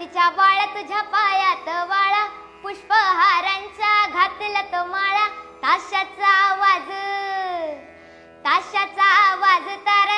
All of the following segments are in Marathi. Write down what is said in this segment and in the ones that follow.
तिच्या वाळा तुझ्या पायात वाळा. पुष्पहारांचा घातला तो माळा. ताशाचा आवाज ताशाचा आवाज तर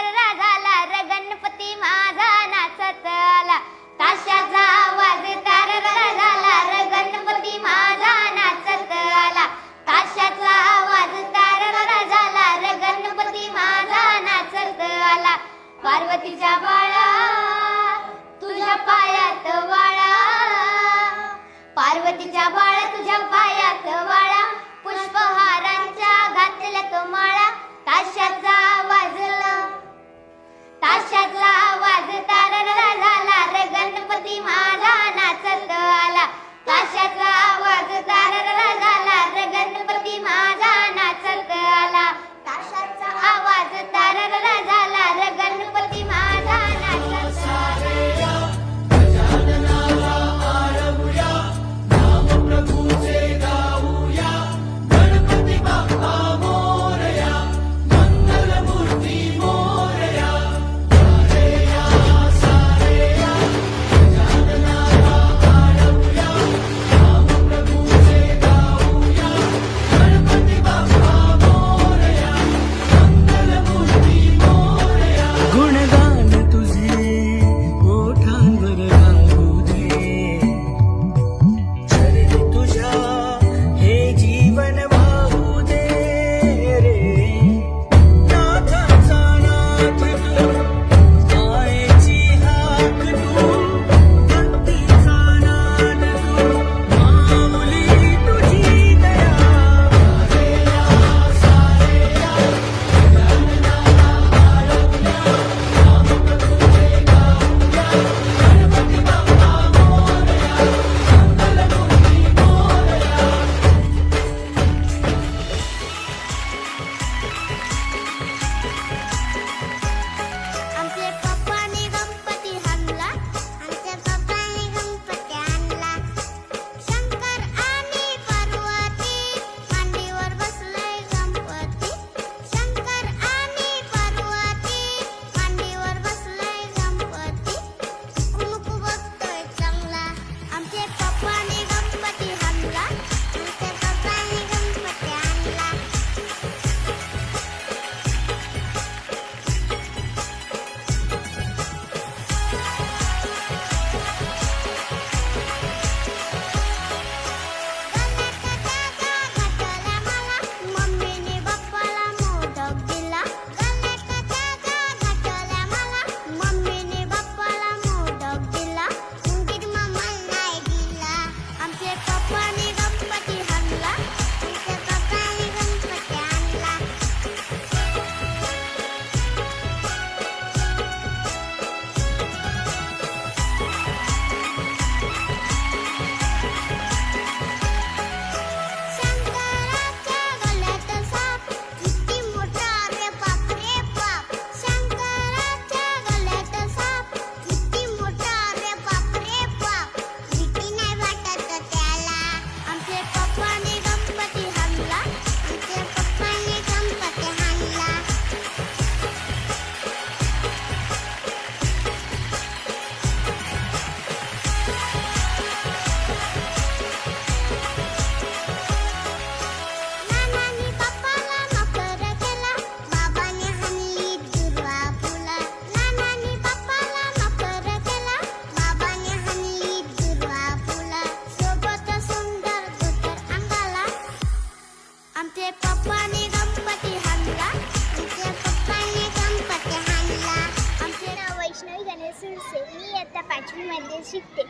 शाळेमध्ये शिकते.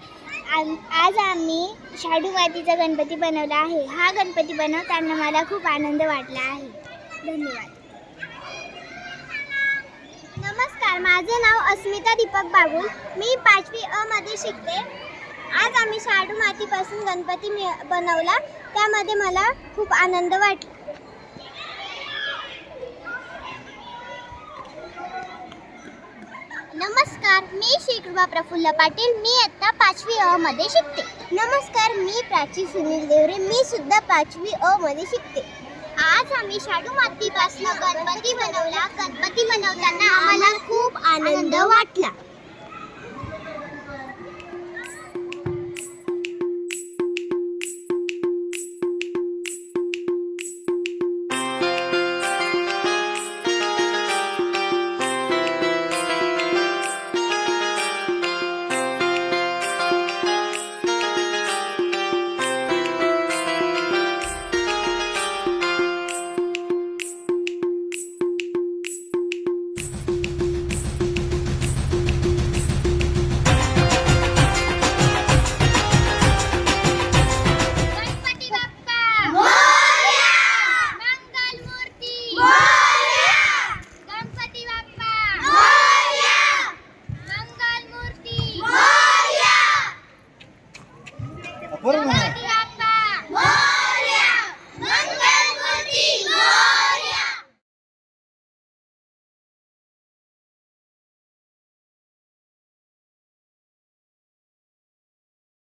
आज आम्ही शाडू मातीचा गणपती बनवला आहे. हा गणपती बनवताना मला खूप आनंद वाटला आहे. धन्यवाद. नमस्कार माझे नाव अस्मिता दीपक बाबू मी पाचवी अ मध्ये शिकते. आज आम्ही शाडू मातीपासून गणपती बनवला. त्यामध्ये मला खूप आनंद वाटला नमस्कार मी श्री कृपा प्रफुल्ल पाटील. मी आता पाचवी अ मध्ये शिकते. नमस्कार मी प्राची सुनील देवरे. मी सुद्धा पाचवी अ मध्ये शिकते. आज आम्ही शाडू मातीपासून गणपती बनवला. गणपती बनवताना आम्हाला खूप आनंद वाटला.